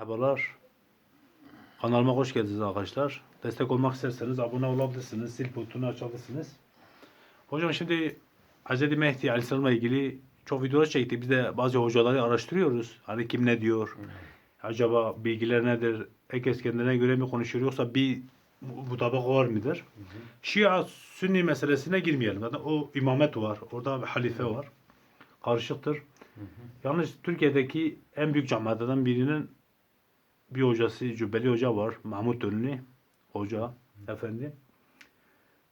Merhabalar. Kanalıma hoş geldiniz arkadaşlar. Destek olmak isterseniz abone olabilirsiniz. Zil butonunu açabilirsiniz. Hocam şimdi Hz. Mehdi Aleyhisselam'la ilgili çok videolar çektik. Biz de bazı hocaları araştırıyoruz. Hani kim ne diyor? Acaba bilgiler nedir? Herkes kendine göre mi konuşuyor yoksa bir mutabak var mıdır? Şia Sünni meselesine girmeyelim. Zaten o imamet var. Orada bir halife var. Karışıktır. Yalnız Türkiye'deki en büyük cemaatlerden birinin bir hocası Cübbeli Hoca var. Mahmut Önlü Hoca Efendi.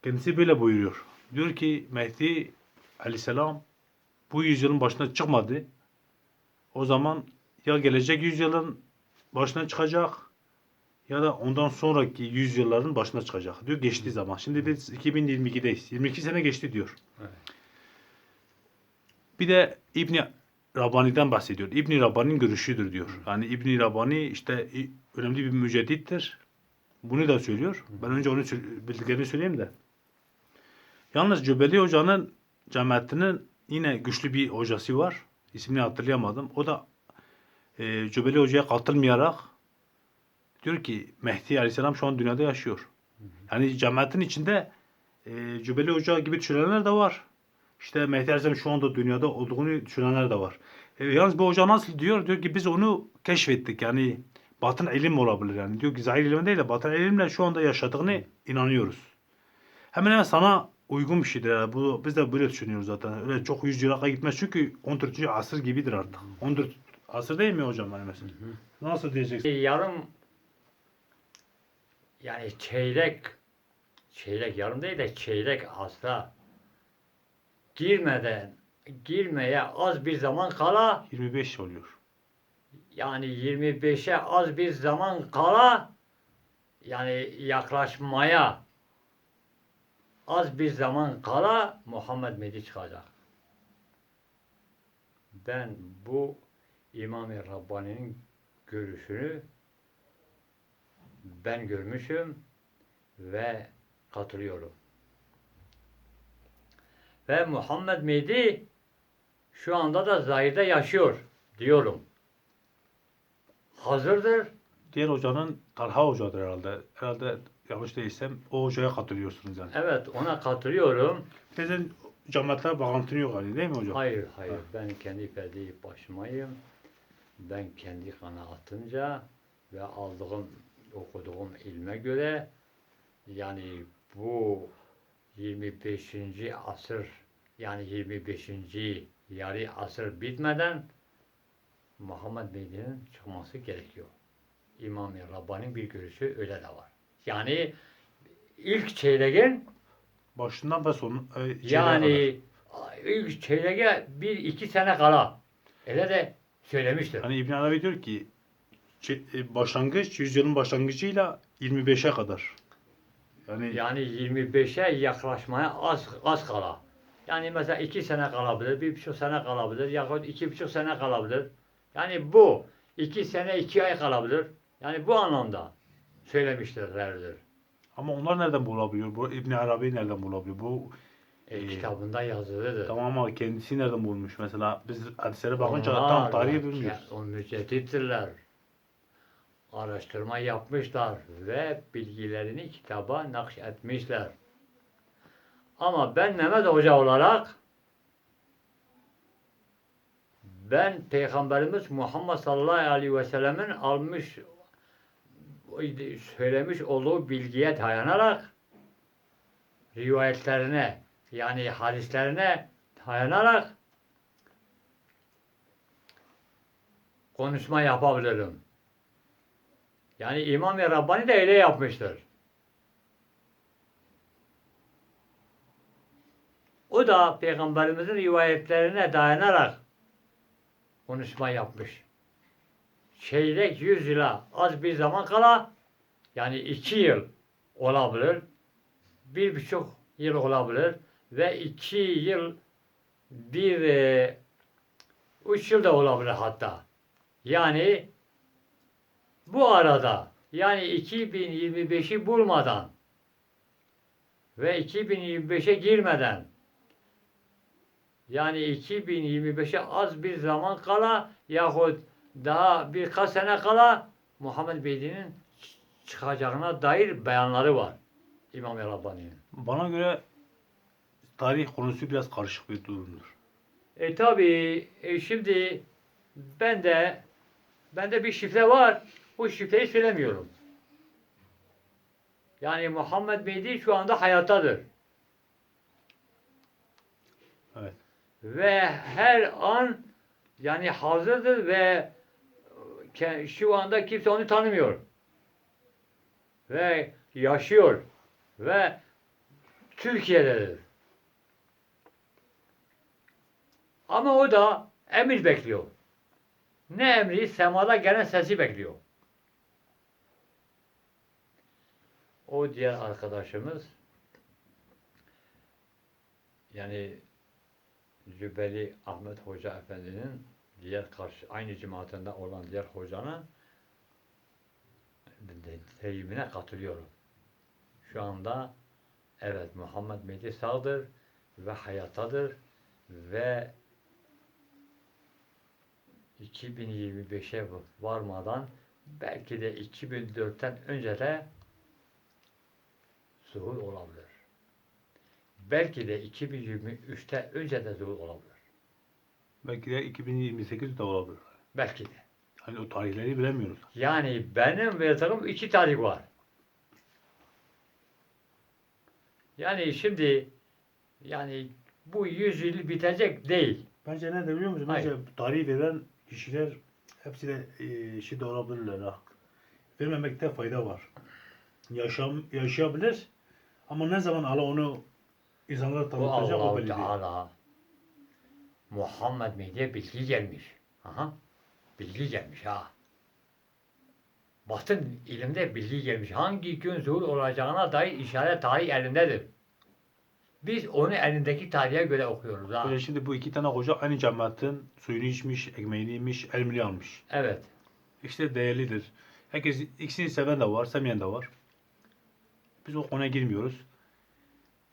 Kendisi böyle buyuruyor. Diyor ki Mehdi Aleyhisselam bu yüzyılın başına çıkmadı. O zaman ya gelecek yüzyılın başına çıkacak ya da ondan sonraki yüzyılların başına çıkacak. Diyor geçtiği zaman. Şimdi biz 2022'deyiz. 22 sene geçti diyor. Evet. Bir de İbni Rabbani'den bahsediyor. İbni Rabbani'nin görüşüdür diyor. Yani İbni Rabbani işte önemli bir müceddittir. Bunu da söylüyor. Ben önce onun sö- bildiklerini söyleyeyim de. Yalnız Cübbeli Hoca'nın cemaatinin yine güçlü bir hocası var. İsmini hatırlayamadım. O da e, Cübbeli Hoca'ya katılmayarak diyor ki Mehdi Aleyhisselam şu an dünyada yaşıyor. Yani cemaatin içinde e, Cübbeli Hoca gibi düşünenler de var. İşte Mehdi Aleyhisselam şu anda dünyada olduğunu düşünenler de var. E, yalnız bu hoca nasıl diyor? Diyor ki biz onu keşfettik. Yani batın ilim olabilir yani. Diyor ki zahir ilim değil de batın ilimle şu anda yaşadığını inanıyoruz. Hemen hemen sana uygun bir şeydir. yani. Bu, biz de böyle düşünüyoruz zaten. Öyle çok yüz yıla gitmez çünkü 14. asır gibidir artık. 14 asır değil mi hocam hani mesela? Nasıl diyeceksin? Yarım yani çeyrek çeyrek yarım değil de çeyrek asra girmeden girmeye az bir zaman kala 25 oluyor. yani 25'e az bir zaman kala yani yaklaşmaya az bir zaman kala Muhammed Mehdi çıkacak. Ben bu İmam-ı Rabbani'nin görüşünü ben görmüşüm ve katılıyorum. Ve Muhammed Mehdi şu anda da zahirde yaşıyor diyorum. Hazırdır. Diğer hocanın Talha hocadır herhalde. Herhalde yanlış değilsem o hocaya katılıyorsunuz yani. Evet ona katılıyorum. Sizin cemaatle bağlantın yok hani değil mi hocam? Hayır hayır ben kendi ferdi başımayım. Ben kendi kanaatimce ve aldığım okuduğum ilme göre yani bu 25. asır yani 25. yarı asır bitmeden Muhammed Mehdi'nin çıkması gerekiyor. İmam-ı Rabbani'nin bir görüşü öyle de var. Yani ilk çeyreğin Başından ve son e, şeyine kadar. yani ilk çeyreğe bir iki sene kala. Öyle de söylemiştir. Hani İbn Arabi diyor ki e, başlangıç yüzyılın başlangıcıyla 25'e kadar. Yani Yani 25'e yaklaşmaya az az kala. Yani mesela iki sene kalabilir, bir buçuk sene kalabilir, yahut iki buçuk sene kalabilir. Yani bu iki sene iki ay kalabilir. Yani bu anlamda söylemiştirlerdir. ama onlar nereden bulabiliyor? Bu İbn Arabi nereden bulabiliyor? Bu E, Ee, kitabında yazılıdır. tamam ama kendisi nereden bulmuş? Mesela biz hadislere bakınca Onlar tam tarihi bilmiyoruz. O müceddittirler. Araştırma yapmışlar ve bilgilerini kitaba nakşetmişler. Ama ben Mehmet Hoca olarak ben Peygamberimiz Muhammed sallallahu aleyhi ve sellemin almış söylemiş olduğu bilgiye dayanarak rivayetlerine yani hadislerine dayanarak konuşma yapabilirim. Yani İmam-ı Rabbani de öyle yapmıştır. O da Peygamberimizin rivayetlerine dayanarak konuşma yapmış. Çeyrek yüz yıla az bir zaman kala yani iki yıl olabilir, bir buçuk yıl olabilir ve iki yıl bir e, üç yıl da olabilir hatta. Yani bu arada yani 2025'i bulmadan ve 2025'e girmeden yani 2025'e az bir zaman kala yahut daha birkaç sene kala Muhammed Beyli'nin çıkacağına dair beyanları var. İmam Rabbani'nin. Bana göre tarih konusu biraz karışık bir durumdur. E tabi e, şimdi ben de bende bir şifre var. Bu şifreyi söylemiyorum. Yani Muhammed Mehdi şu anda hayattadır. Evet. Ve her an yani hazırdır ve ke- şu anda kimse onu tanımıyor. Ve yaşıyor. Ve Türkiye'dedir. Ama o da emir bekliyor. Ne emri? Semada gelen sesi bekliyor. O diğer arkadaşımız yani Cübbeli Ahmet Hoca Efendi'nin diğer karşı aynı cemaatinde olan diğer hocanın de- deyimine katılıyorum. Şu anda evet Muhammed Mehdi sağdır ve hayattadır ve 2025'e varmadan belki de 2004'ten önce de zuhur olabilir. Belki de 2023'te önce de olabilir. Belki de 2028 de olabilir. Belki de. Hani o tarihleri bilemiyoruz. Yani benim verdiğim iki tarih var. Yani şimdi yani bu yüz yıl bitecek değil. Bence ne de biliyor musun? Hayır. Bence tarihi veren kişiler hepsi de e, şey de olabilirler. Ha. Vermemekte fayda var. Yaşam, yaşayabilir ama ne zaman Allah onu insanlara Bu tanıtacak o Allah-u değil. Teala Muhammed Mehdi'ye bilgi gelmiş. Aha. Bilgi gelmiş ha. Batın ilimde bilgi gelmiş. Hangi gün zuhur olacağına dair işaret tarih elindedir. Biz onu elindeki tarihe göre okuyoruz ha. Böyle şimdi bu iki tane hoca aynı cemaatin suyunu içmiş, ekmeğini yemiş, elmini almış. Evet. İşte değerlidir. Herkes ikisini seven de var, sevmeyen de var. Biz o konuya girmiyoruz.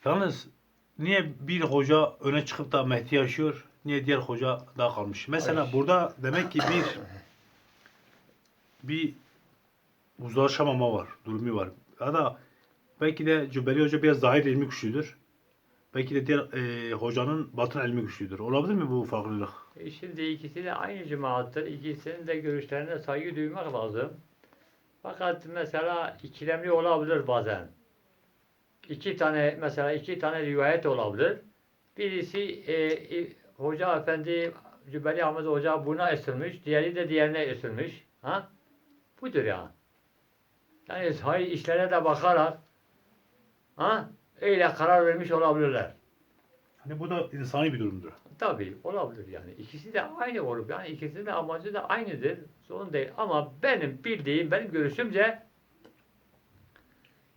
Yalnız niye bir hoca öne çıkıp da Mehdi yaşıyor, niye diğer hoca daha kalmış? Mesela Ay. burada demek ki bir bir uzlaşamama var, durumu var. Ya da belki de Cübbeli Hoca biraz zahir ilmi güçlüdür. Belki de diğer e, hocanın batın ilmi güçlüdür. Olabilir mi bu farklılık? E şimdi ikisi de aynı cemaattir. İkisinin de görüşlerine saygı duymak lazım. Fakat mesela ikilemli olabilir bazen. İki tane mesela iki tane rivayet olabilir. Birisi e, e, Hoca Efendi Cübbeli Ahmet Hoca buna esirmiş, diğeri de diğerine esirmiş. Ha? Budur ya. Yani hayır işlere de bakarak ha? öyle karar vermiş olabilirler. Hani bu da insani bir durumdur. Tabii olabilir yani. İkisi de aynı olup yani ikisinin de amacı da aynıdır. Sorun değil. Ama benim bildiğim, benim görüşümce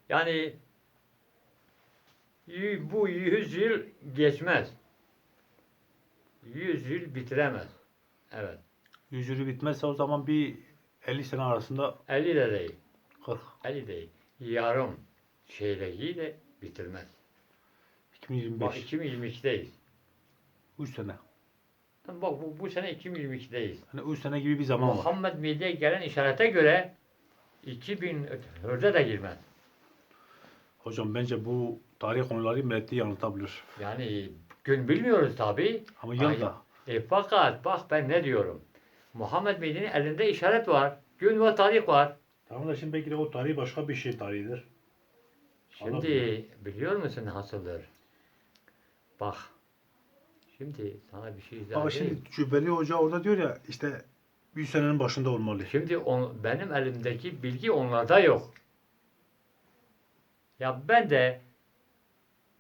yani bu yüz yıl geçmez. Yüz yıl bitiremez. Evet. Yüzürü bitmezse o zaman bir 50 sene arasında 50 de değil. 40. 50 değil. Yarım çeyreği de bitirmez. Bak 2025. 2022'deyiz. 3 sene. Bak bu, bu sene 2022'deyiz. Hani 3 sene gibi bir zaman var. Muhammed Mehdi'ye gelen işarete göre 2004'e de girmez. Hocam bence bu tarih konuları Mehdi yanıltabilir. Yani gün bilmiyoruz tabi. Ama yıl da. E, fakat bak ben ne diyorum. Muhammed Mehdi'nin elinde işaret var. Gün ve tarih var. Tamam da şimdi belki de o tarih başka bir şey tarihidir. Şimdi Anladım. biliyor musun nasıldır? Bak. Şimdi sana bir şey izah Ama şimdi Cübbeli Hoca orada diyor ya işte 100 senenin başında olmalı. Şimdi on, benim elimdeki bilgi onlarda yok. Ya ben de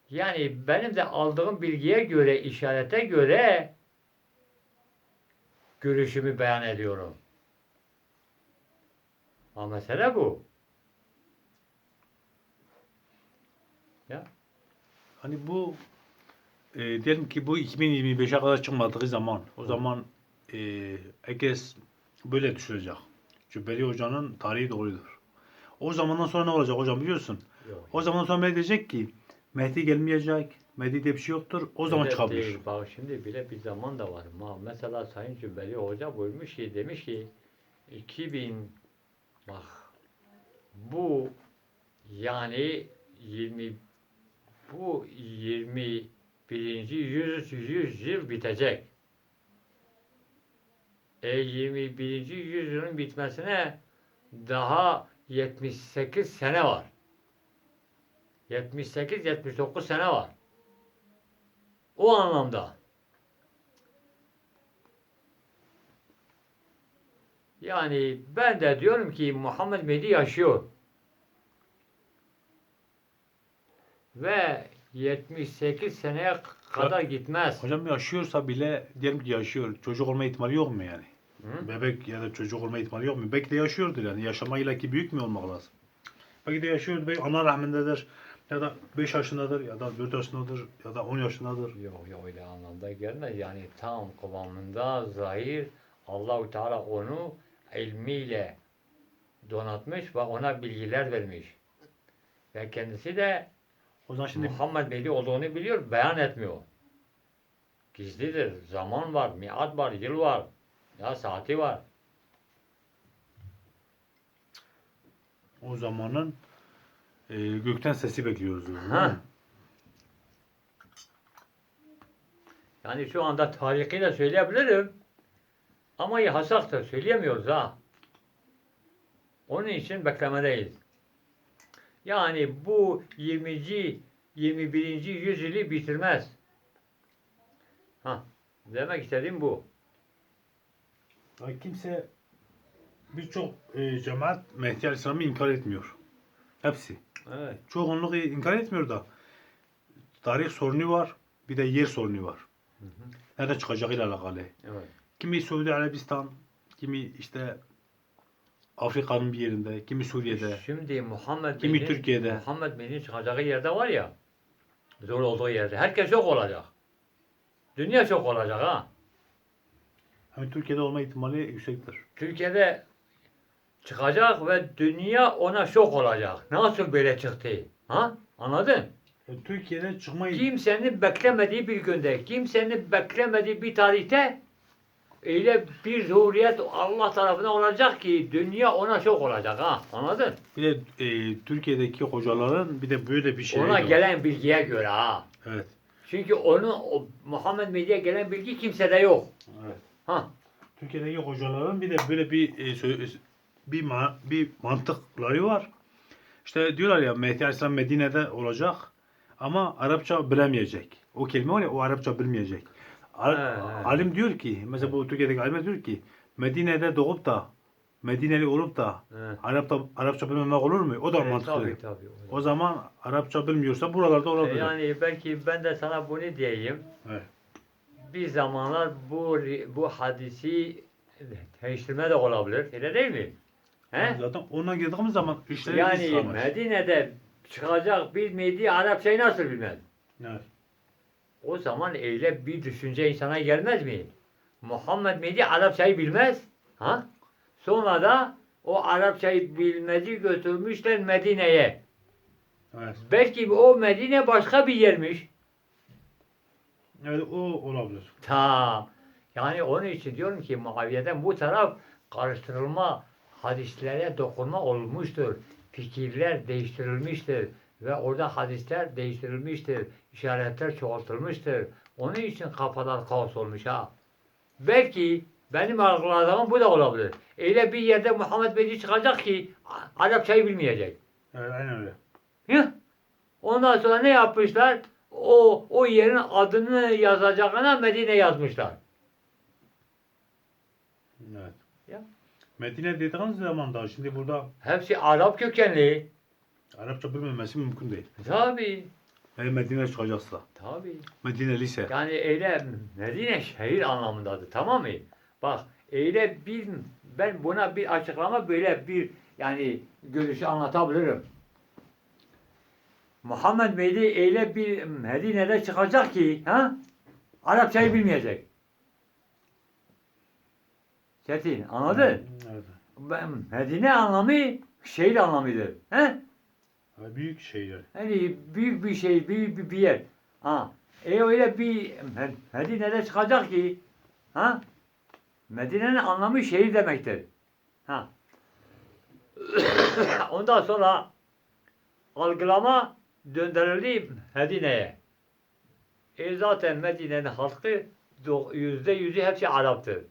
yani benim de aldığım bilgiye göre, işarete göre görüşümü beyan ediyorum. Ama mesele bu. Hani bu e, diyelim ki bu 2025'e kadar çıkmadığı zaman o zaman e, herkes böyle düşünecek. Cübbeli Hoca'nın tarihi doğrudur. O zamandan sonra ne olacak hocam biliyorsun? Yok. O zamandan sonra diyecek ki Mehdi gelmeyecek, Mehdi diye bir şey yoktur. O zaman Öyle çıkabilir. değil. Bak şimdi bile bir zaman da var. Ma, mesela Sayın Cübbeli Hoca buyurmuş ki demiş ki 2000 Bak bu yani 20 bu 21. yüz, yüzyıl bitecek. E 21. yüzyılın bitmesine daha 78 sene var. 78-79 sene var. O anlamda. Yani ben de diyorum ki Muhammed Mehdi yaşıyor. Ve 78 seneye kadar gitmez. Hocam yaşıyorsa bile diyelim ki yaşıyor. Çocuk olma ihtimali yok mu yani? Hı? Bebek ya da çocuk olma ihtimali yok mu? Belki de yaşıyordur yani. Yaşamayla ki büyük mü olmak lazım? Belki de yaşıyordur. Belki ana rahmindedir. Ya da 5 yaşındadır ya da 4 yaşındadır ya da 10 yaşındadır. Yok yok öyle anlamda gelmez. Yani tam kıvamında zahir Allahu Teala onu ilmiyle donatmış ve ona bilgiler vermiş. Ve kendisi de O zaman şimdi Muhammed Mehdi olduğunu biliyor, beyan etmiyor. Gizlidir. Zaman var, miat var, yıl var. Ya saati var. o zamanın e, gökten sesi bekliyoruz. Ha. Yani şu anda tarihiyle söyleyebilirim. Ama yasaktır. Söyleyemiyoruz ha. Onun için beklemedeyiz. Yani bu 20. 21. yüzyılı bitirmez. Ha. Demek istediğim bu. Kimse birçok e, cemaat Mehdi Aleyhisselam'ı inkar etmiyor. Hepsi. Evet. Çoğunluğu inkar etmiyor da tarih sorunu var. Bir de yer sorunu var. Hı hı. Nerede çıkacağıyla alakalı. Evet. Kimi Suudi Arabistan, kimi işte Afrika'nın bir yerinde, kimi Suriye'de. Şimdi Muhammed Kimi Bey'in- Türkiye'de. Muhammed Bey'in çıkacağı yerde var ya. Zor olduğu yerde. Herkes yok olacak. Dünya çok olacak ha. Hani Türkiye'de olma ihtimali yüksektir. Türkiye'de çıkacak ve dünya ona şok olacak. Nasıl böyle çıktı? Ha? Anladın? Ya Türkiye'de çıkma Kimsenin beklemediği bir günde, kimsenin beklemediği bir tarihte öyle bir zuhuriyet Allah tarafından olacak ki dünya ona şok olacak ha. Anladın? bir de e, Türkiye'deki hocaların bir de böyle bir şey ona var. gelen bilgiye göre ha. Evet. Çünkü onun o Muhammed Mehdi'ye gelen bilgi kimsede yok. evet. Ha. Türkiye'deki hocaların bir de böyle bir e, bir ma- bir mantıkları var. İşte diyorlar ya Mehdi Aleyhisselam Medine'de olacak ama Arapça bilemeyecek. O kelime var ya o Arapça bilmeyecek. Al- He. Alim diyor ki mesela bu Türkiye'deki alim diyor ki Medine'de doğup da Medineli olup da He. Arapça Arapça bilmemek olur mu? O da E, mantıklı. tabii tabii. O zaman Arapça bilmiyorsa buralarda E, olabilir. Yani belki ben de sana bunu diyeyim. Evet. Bir zamanlar bu bu hadisi değiştirme de olabilir. Öyle değil mi? He? Zaten ona girdiğimiz zaman işleri Yani İslam'a. Medine'de çıkacak bir Mehdi Arapçayı nasıl bilmez? Evet. O zaman öyle bir düşünce insana gelmez mi? Muhammed Mehdi Arapçayı bilmez. Ha? Sonra da o Arapçayı bilmezi götürmüşler Medine'ye. Evet. Belki o Medine başka bir yermiş. Evet o olabilir. Ta. Yani onun için diyorum ki Muaviye'den bu taraf karıştırılma, hadislere dokunma olmuştur. Fikirler değiştirilmiştir ve orada hadisler değiştirilmiştir. işaretler çoğaltılmıştır. Onun için kafalar kaos olmuş ha. Belki benim algıladığım bu da olabilir. Öyle bir yerde Muhammed Bey çıkacak ki Arapçayı bilmeyecek. Evet aynen öyle. Hı? Ondan sonra ne yapmışlar? O o yerin adını yazacağına Medine yazmışlar. Evet. Ya. Medine dediğiniz zaman da şimdi burada Hepsi Arap kökenli. Arapça bilmemesi mümkün değil. Tabi. Eğer Medine çıkacaksa. Tabi. Medine lise. Yani öyle Medine şehir anlamındadır. Tamam mı? Bak öyle bir ben buna bir açıklama böyle bir yani görüşü anlatabilirim. Muhammed Mehdi öyle bir Medine'de çıkacak ki ha? Arapçayı bilmeyecek. Çetin anladın? Evet. Ben, Medine anlamı şehir anlamıdır. He? Evet, Büyük şehirler. Yani büyük bir şey, büyük bir, bir yer. Ha. E öyle bir Med- Medine'de çıkacak ki ha? Medine'nin anlamı şehir demektir. Ha. Ondan sonra algılama döndürüldü Medine'ye. E zaten Medine'nin halkı yüzde yüzü hepsi Arap'tır.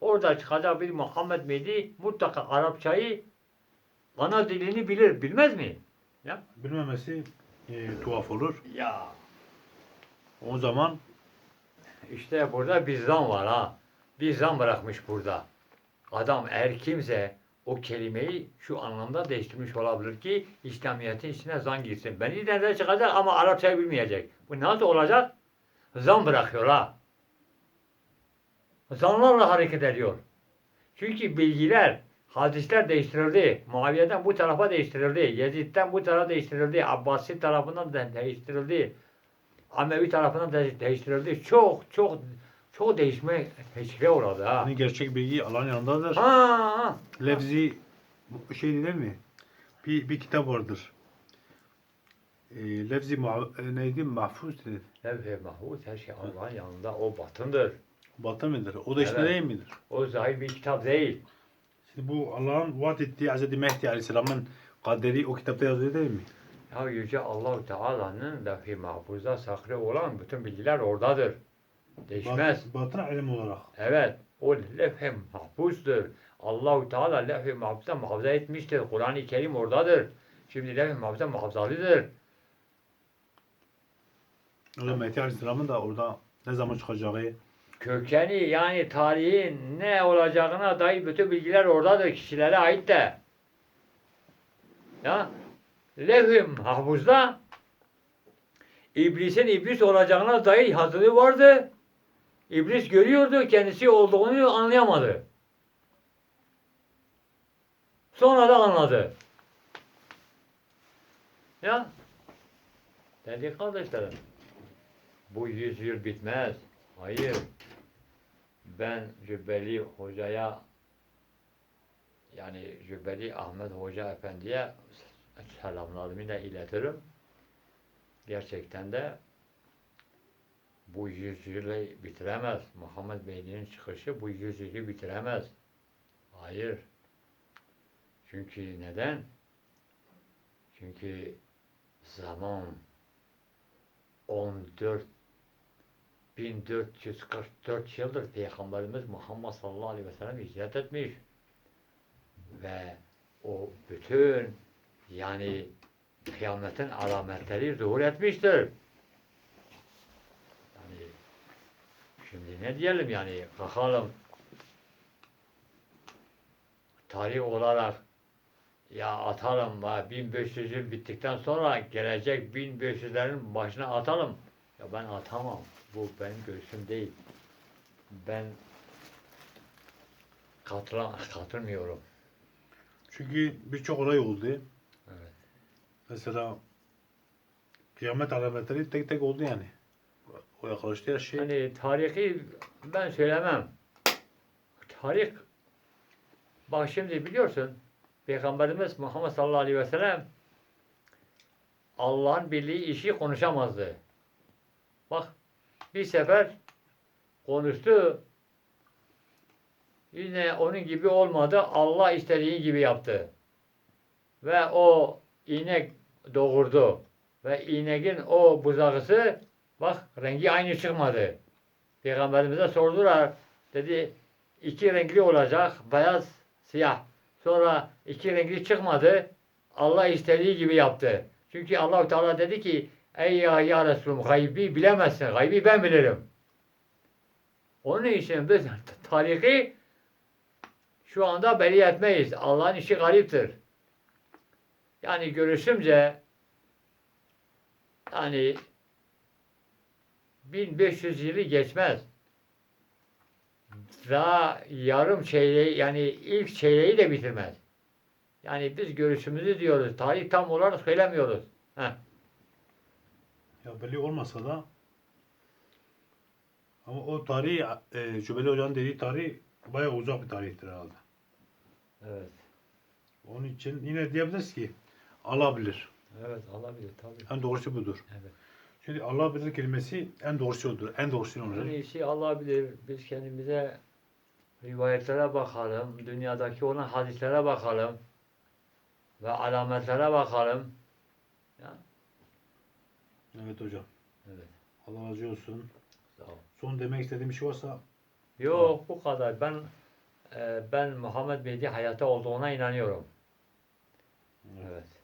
Orada çıkacak bir Muhammed Mehdi mutlaka Arapçayı ana dilini bilir. Bilmez mi? Bilmemesi e, tuhaf olur. Ya O zaman işte burada bir zam var ha. Bir zam bırakmış burada. Adam eğer kimse o kelimeyi şu anlamda değiştirmiş olabilir ki İslamiyet'in içine zam girsin. Beni nerede çıkacak ama Arapçayı bilmeyecek. Bu nasıl olacak? Zam bırakıyor ha. Zamlarla hareket ediyor. Çünkü bilgiler, hadisler değiştirildi. Muaviye'den bu tarafa değiştirildi. Yezid'den bu tarafa değiştirildi. Abbasi tarafından da değiştirildi. Amevi tarafından da değiştirildi. Çok çok çok değişme şey uğradı ha. hani gerçek bilgi Allah'ın yanındadır. Ha, ha. Lefzi bu şey değil mi? Bir, bir kitap vardır. E, muha- e, neydi? Mahfuz dedi. Levh-i mahfuz her şey Allah'ın yanında. O batındır. Batı mıdır? O da işte Evet. değil midir? O zahir bir kitap değil. Şimdi bu Allah'ın vaat ettiği Hz. Mehdi Aleyhisselam'ın kaderi o kitapta yazıyor değil mi? Ya Yüce Allahu Teala'nın levh-i mahfuzda saklı olan bütün bilgiler oradadır. Değişmez. Bat, batın ilim olarak. Evet. O levh-i mahfuzdur. Allahu Teala levh-i mahfuzda muhafaza etmiştir. Kur'an-ı Kerim oradadır. Şimdi levh-i mahfuzda muhafazalıdır. O da Mehdi Aleyhisselam'ın da orada ne zaman çıkacağı, Kökeni yani tarihin ne olacağına dair bütün bilgiler oradadır. Kişilere ait de. Ya levh-i mahfuzda iblisin iblis olacağına dair hazırlığı vardı. İblis görüyordu, kendisi olduğunu anlayamadı. Sonra da anladı. Ya dedi kardeşlerim bu yüz yıl bitmez. Hayır. Ben Cübbeli Hoca'ya yani Cübbeli Ahmet Hoca Efendi'ye selamlarımı da iletirim. Gerçekten de bu yüzyılı bitiremez. Muhammed Bey'in çıkışı bu yüzyılı bitiremez. Hayır. Çünkü neden? Çünkü zaman 14 1444 yıldır Peygamberimiz Muhammed sallallahu aleyhi ve sellem hicret etmiş. Ve o bütün yani kıyametin alametleri zuhur etmiştir. Yani şimdi ne diyelim yani kalkalım tarih olarak ya atalım va 1500 yıl bittikten sonra gelecek 1500'lerin başına atalım. Ya ben atamam. Bu benim görüşüm değil. Ben katıla, katılmıyorum. Çünkü birçok olay oldu. Evet. Mesela kıyamet alametleri tek tek oldu yani. O yaklaştı her şey. Hani tarihi ben söylemem. Tarih bak şimdi biliyorsun Peygamberimiz Muhammed sallallahu aleyhi ve sellem Allah'ın bildiği işi konuşamazdı. Bak bir sefer konuştu. Yine onun gibi olmadı. Allah istediği gibi yaptı. Ve o inek doğurdu. Ve ineğin o buzağısı bak rengi aynı çıkmadı. Peygamberimize sordular. Dedi iki renkli olacak. Beyaz, siyah. Sonra iki renkli çıkmadı. Allah istediği gibi yaptı. Çünkü allah Teala dedi ki Ey ya, ya Resulüm gaybi bilemezsin. Gaybi ben bilirim. Onun için biz tarihi şu anda belli etmeyiz. Allah'ın işi gariptir. Yani görüşümce yani 1500 yılı geçmez. Daha yarım çeyreği yani ilk çeyreği de bitirmez. Yani biz görüşümüzü diyoruz. Tarih tam olarak söylemiyoruz. Ya belli olmasa da ama o tarih e, Cübbeli Hoca'nın dediği tarih bayağı uzak bir tarihtir herhalde. Evet. Onun için yine diyebiliriz ki Allah bilir. Evet olabilir tabii. En doğrusu budur. Evet. Şimdi Allah bilir kelimesi en doğrusu odur. En doğrusu olur. iyisi Allah bilir. Biz kendimize rivayetlere bakalım. Dünyadaki olan hadislere bakalım. Ve alametlere bakalım. Evet hocam. evet. Allah razı olsun. Sağ ol. Son demek istediğim bir şey varsa Yok bu kadar. Ben e, ben Muhammed Mehdi hayatta olduğuna inanıyorum. Evet. Evet.